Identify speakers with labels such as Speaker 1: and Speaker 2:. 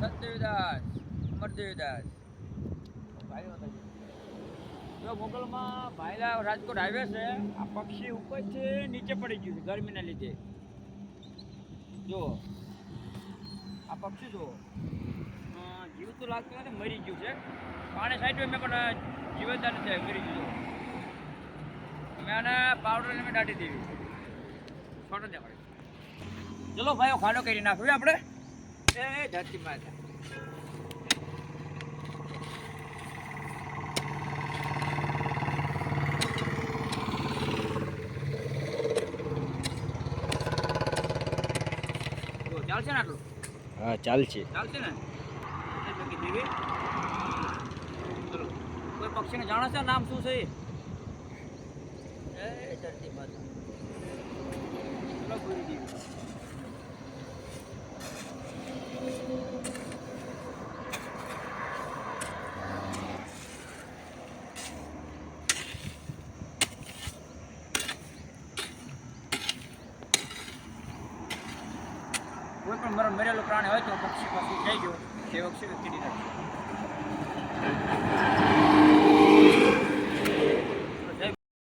Speaker 1: સત્યવિદાસ અમરદેવદાસ જો મોગલમાં ભાઈલા રાજકોટ હાઈવે છે, આ પક્ષી ઉપર છે નીચે પડી ગયું છે, ગરમીના લીધે. જો, આ પક્ષી જો જીવ તો લાગતું નથી, મરી ગયું છે. પાણી સાઈડ મેં પણ જીવતદાર નથી, મરી ગયું મેં આને પાવડર મેં દાટી દેવી છોટો દેવાડી ચલો ભાઈઓ, ખાડો કરી નાખ્યો આપણે. એ ધરતી માતા. ચાલશે ને આટલું?
Speaker 2: હા ચાલશે.
Speaker 1: ચાલશે ને? કોઈ પક્ષીને જાણો છે? નામ શું છે એ? એ ધરતી માતા ચલો પૂરી દેવી કોઈ પણ મર મરેલું પ્રાણી હોય તો પક્ષી પાસે જઈ ગયો તે પક્ષી કીડી નાખશે